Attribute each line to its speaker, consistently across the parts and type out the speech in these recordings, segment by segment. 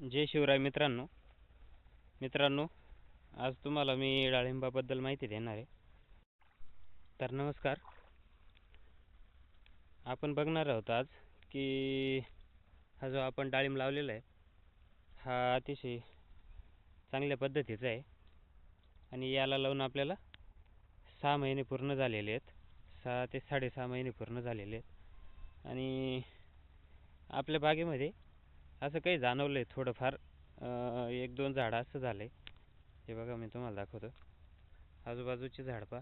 Speaker 1: जय शिवराय मित्रांनो. मित्रांनो आज तुम्हाला मी डाळिंबाबद्दल माहिती देणार आहे. तर नमस्कार. आपण बघणार आहोत आज की हा जो आपण डाळिंब लावलेला आहे हा अतिशय चांगल्या पद्धतीचा आहे. आणि याला लावून आपल्याला सहा महिने पूर्ण झालेले आहेत. सहा ते साडेसहा महिने पूर्ण झालेले आहेत. आणि आपल्या बागेमध्ये असं काही जाणवलं आहे थोडंफार एक दोन झाडं असं झालं आहे हे बघा मी तुम्हाला दाखवतो. आजूबाजूचे झाड पहा.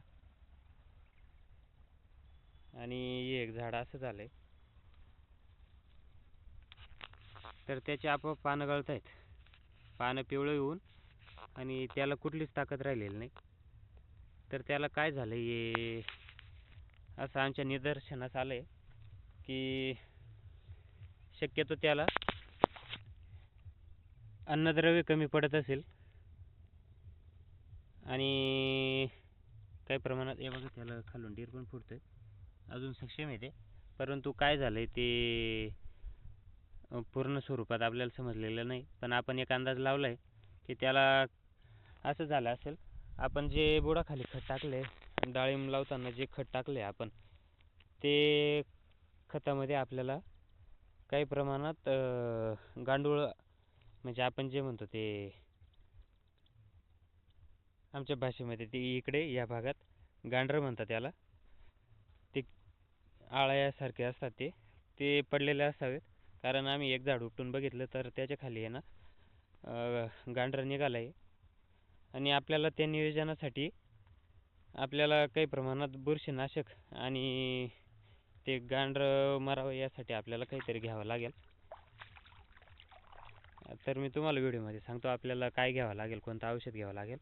Speaker 1: आणि एक झाड असं झालं आहे तर त्याचे आपोआप पानं गळत आहेत पानं पिवळं येऊन आणि त्याला कुठलीच ताकद राहिलेली नाही. तर त्याला काय झालं हे? असं आमच्या निदर्शनास आलं आहे की शक्यतो त्याला अन्नद्रव्य कमी पडत असेल आणि काही प्रमाणात हे बघा त्याला खालून डीर पण फुटतोय. अजून सक्षम आहे ते. परंतु काय झालं आहे ते पूर्ण स्वरूपात आपल्याला समजलेलं नाही. पण आपण एक अंदाज लावला आहे की त्याला असं झालं असेल आपण जे बुडाखाली खत टाकले डाळिंब लावताना जे खत टाकले आपण ते खतामध्ये आपल्याला काही प्रमाणात गांडूळ म्हणजे आपण जे म्हणतो ते आमच्या भाषेमध्ये ते इकडे या भागात गांडरं म्हणतात त्याला ते आळ्यासारखे असतात ते. ते पडलेले असावेत. कारण आम्ही एक झाड उपटून बघितलं तर त्याच्याखाली आहे ना गांडरं निघालं आहे. आणि आपल्याला त्या नियोजनासाठी आपल्याला काही प्रमाणात बुरशीनाशक आणि ते गांडरं मारावं यासाठी आपल्याला काहीतरी घ्यावं लागेल. तर मी तुम्हाला व्हिडिओमध्ये सांगतो आपल्याला काय घ्यावं लागेल कोणतं औषध घ्यावं लागेल.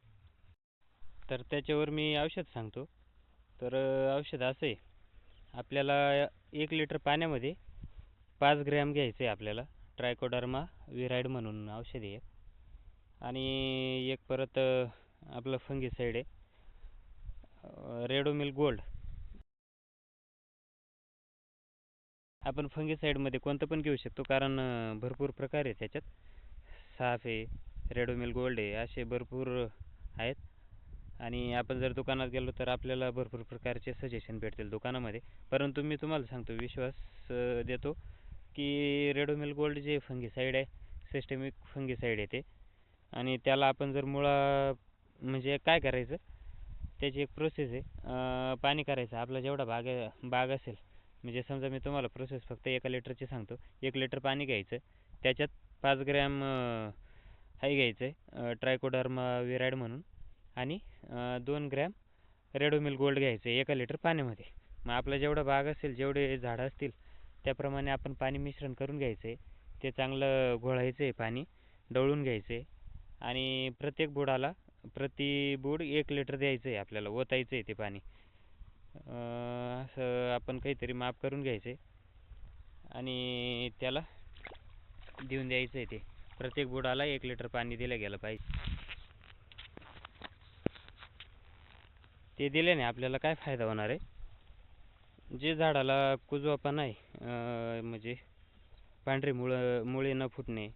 Speaker 1: तर त्याच्यावर मी औषध सांगतो. तर औषध असं आहे. आपल्याला एक लिटर पाण्यामध्ये पाच ग्रॅम घ्यायचं आहे आपल्याला. ट्रायकोडर्मा विराईड म्हणून औषध आहे. आणि एक परत आपलं फंगीसाईड आहे. Ridomil gold. आपण फंगीसाईडमध्ये कोणतं पण घेऊ शकतो कारण भरपूर प्रकार आहे त्याच्यात. साफ आहे रेडोमिल गोल्ड आहे असे भरपूर आहेत. आणि आपण जर दुकानात गेलो तर आपल्याला भरपूर प्रकारचे सजेशन भेटतील दुकानामध्ये. परंतु मी तुम्हाला सांगतो विश्वास देतो की रेडोमिल गोल्ड जे फंगीसाईड आहे सिस्टमिक फंगीसाईड आहे ते. आणि त्याला आपण जर मुळा म्हणजे काय करायचं त्याची एक प्रोसेस आहे. पाणी करायचं आपला जेवढा बाग बाग असेल म्हणजे समजा मी तुम्हाला प्रोसेस फक्त एका लिटरची सांगतो. एक लिटर पाणी घ्यायचं त्याच्यात पाच ग्रॅम हाय घ्यायचं. आहे ट्रायकोडर्मा विरायड म्हणून. आणि दोन ग्रॅम रेडोमिल गोल्ड घ्यायचं आहे एका लिटर पाण्यामध्ये. मग आपला जेवढा बाग असेल जेवढे झाडं असतील त्याप्रमाणे आपण पाणी मिश्रण करून घ्यायचं. आहे ते चांगलं घोळायचं आहे पाणी डवळून घ्यायचं. आहे आणि प्रत्येक बुडाला प्रति बुड एक लिटर द्यायचं आहे आपल्याला ओतायचं आहे ते पाणी. असं आपण काहीतरी माप करून घ्यायचं. आहे आणि त्याला देऊन द्यायचं आहे ते. प्रत्येक बुडाला एक लिटर पाणी दिलं गेलं पाहिजे. ते दिल्याने आपल्याला काय फायदा होणार आहे? जे झाडाला कुजवापण आहे म्हणजे पांढरी मुळं मुळे न फुटणे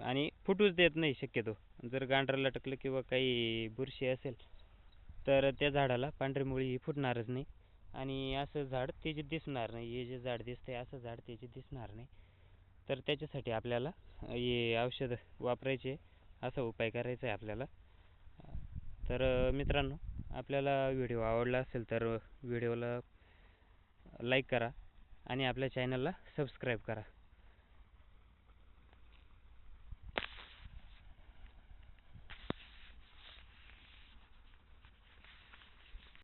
Speaker 1: आणि फुटूच देत नाही शक्यतो. जर गांडरं लटकलं किंवा काही बुरशी असेल तर त्या झाडाला पांढरी मुळी ही फुटणारच नाही. आणि असं झाड त्याचे दिसणार नाही. हे जे झाड दिसतंय असं झाड त्याचे दिसणार नाही. तर त्याच्यासाठी आपल्याला हे औषध वापरायचे असा उपाय करायचा आहे आपल्याला. तर मित्रांनो आपल्याला व्हिडिओ आवडला असेल तर व्हिडिओला लाईक करा आणि आपल्या चॅनलला सबस्क्राईब करा.